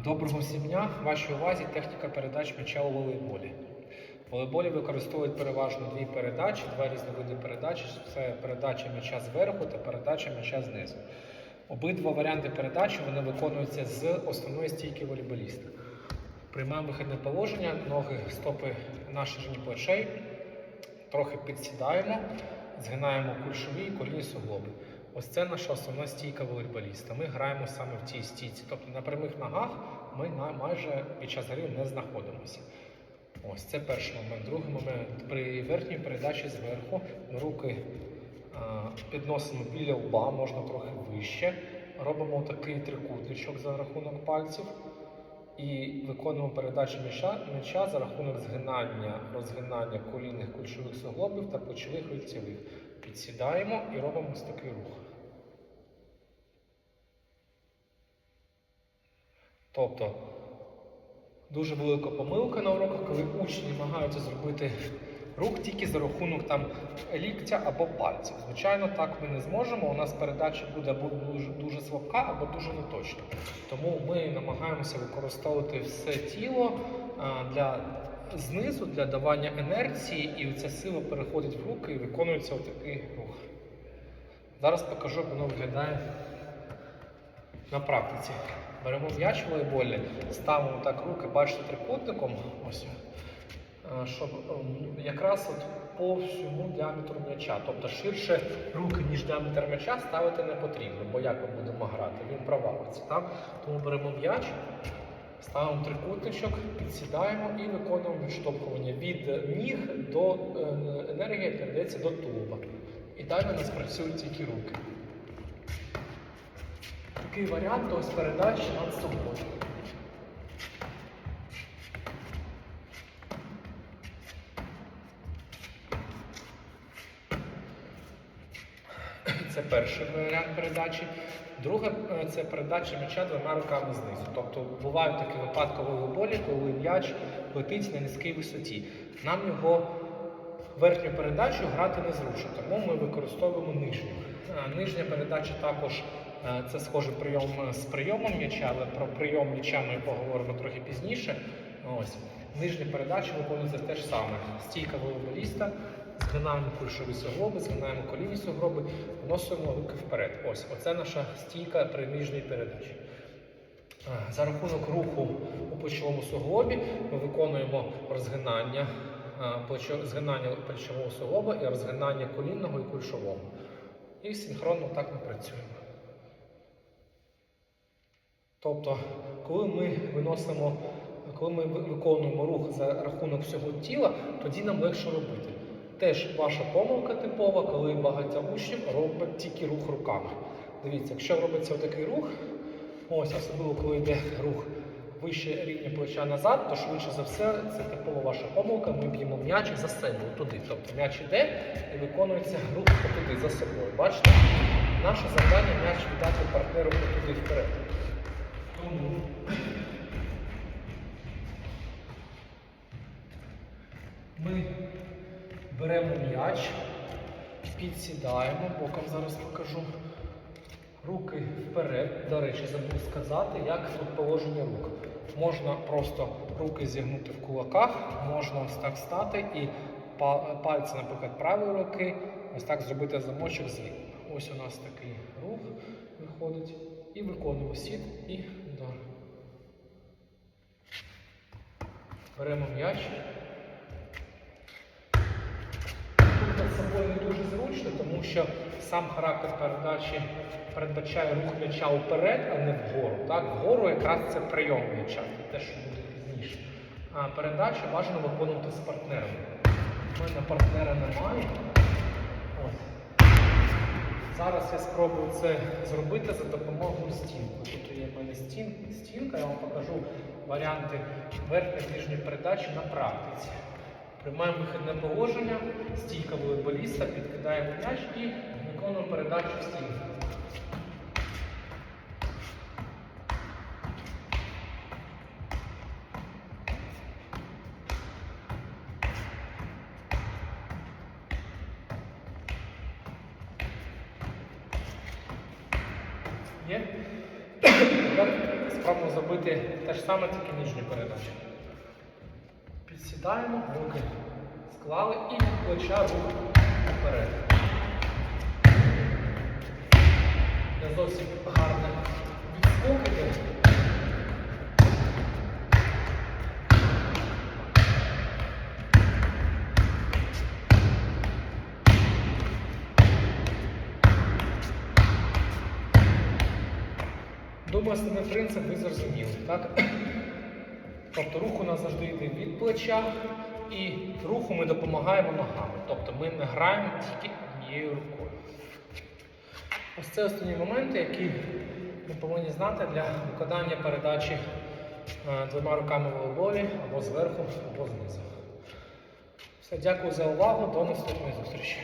Доброго всім дня! Вашій увазі техніка передач м'яча у волейболі. В волейболі використовують переважно дві передачі, два різні види передач. Це передача м'яча зверху та передача м'яча знизу. Обидва варіанти передачі вони виконуються з основної стійки волейболіста. Приймаємо вихідне положення, ноги, стопи на ширині плечей, трохи підсідаємо, згинаємо кульшові і колінні суглоби. Ось це наша основна стійка волейболіста. Ми граємо саме в цій стійці. Тобто на прямих ногах ми майже під час гри не знаходимося. Ось це перший момент. Другий момент. При верхній передачі зверху руки підносимо біля лба, можна трохи вище. Робимо такий трикутничок за рахунок пальців. І виконуємо передачу м'яча, за рахунок згинання, розгинання колінних кульшових суглобів та плечових лицевих. Підсідаємо і робимо ось такий рух. Тобто дуже велика помилка на уроках, коли учні намагаються зробити рух тільки за рахунок там ліктя або пальців. Звичайно, так ми не зможемо. У нас передача буде або дуже, дуже слабка, або дуже неточна. Тому ми намагаємося використовувати все тіло а, для знизу для давання інерції, і ця сила переходить в руки і виконується отакий рух. Зараз покажу, як воно виглядає на практиці. Беремо м'яч волейбольний, ставимо так руки, бачите, трикутником, ось, е, щоб ем, якраз от по всьому діаметру м'яча. Тобто ширше руки, ніж діаметр м'яча, ставити не потрібно, бо як ми будемо грати, він провалиться. Так? Тому беремо м'яч, ставимо трикутничок, підсідаємо і виконуємо відштовхування від ніг до е, енергії передається до тулуба. І далі у нас працюють тільки руки. Такий варіант ось передачі над собою. Це перший варіант передачі. Друге е, це передача м'яча двома руками знизу. Тобто бувають такі випадки в коли м'яч летить на низькій висоті. Нам його верхню передачу грати незручно, тому ми використовуємо нижню. Е, Нижня передача також е, це схожий прийом з прийомом м'яча, але про прийом м'яча ми поговоримо трохи пізніше. Ось. Нижня передача виконується теж саме. Стійка волейболіста, згинаємо кульшові суглоби, згинаємо колінні суглоби, вносимо руки вперед. Ось, оце наша стійка при нижній передачі. Е, За рахунок руху у плечовому суглобі ми виконуємо розгинання, е, згинання плечового суглоба і розгинання колінного і кульшового. І синхронно так ми працюємо. Тобто, коли ми виносимо, коли ми виконуємо рух за рахунок всього тіла, тоді нам легше робити. Теж ваша помилка типова, коли багато учнів роблять тільки рух руками. Дивіться, якщо робиться такий рух, ось особливо коли йде рух вище рівня плеча назад, то швидше за все це типова ваша помилка. Ми б'ємо м'яч за себе туди. Тобто м'яч іде і виконується рух туди за собою. Бачите? Наше завдання м'яч віддати партнеру туди вперед. Беремо м'яч, підсідаємо, боком зараз покажу. Руки вперед. До речі, забув сказати, як тут положення рук. Можна просто руки зігнути в кулаках, можна ось так стати і па- пальці, наприклад, правої руки, ось так зробити замочок зліва. Ось у нас такий рух виходить. І виконуємо сід і удар. Беремо м'яч. Собою не дуже зручно, тому що сам характер передачі передбачає рух м'яча вперед, а не вгору. Так? Вгору якраз це прийом м'яча, це те, що буде пізніше. А передачу бажано виконувати з партнером. У мене партнера немає. Зараз я спробую це зробити за допомогою стінки. Тут є в мене стін, стінка, я вам покажу варіанти верхньої нижньої передачі на практиці. Приймаємо вихідне положення, стійка волейболіста, підкидаємо м'яч і виконуємо передачу в стінку. Є? Тепер спробуємо зробити те ж саме, тільки нижню передачу. Підсідаємо, руки склали і від плеча рух вперед. Не зовсім гарно відскок іде. Думаю, основний принцип ви зрозуміли, так? Тобто рух у нас завжди йде від плеча і руху ми допомагаємо ногами. Тобто ми не граємо тільки однією рукою. Ось це основні моменти, які ми повинні знати для виконання передачі е, двома руками в волейболі або зверху, або знизу. Все, дякую за увагу. До наступної зустрічі.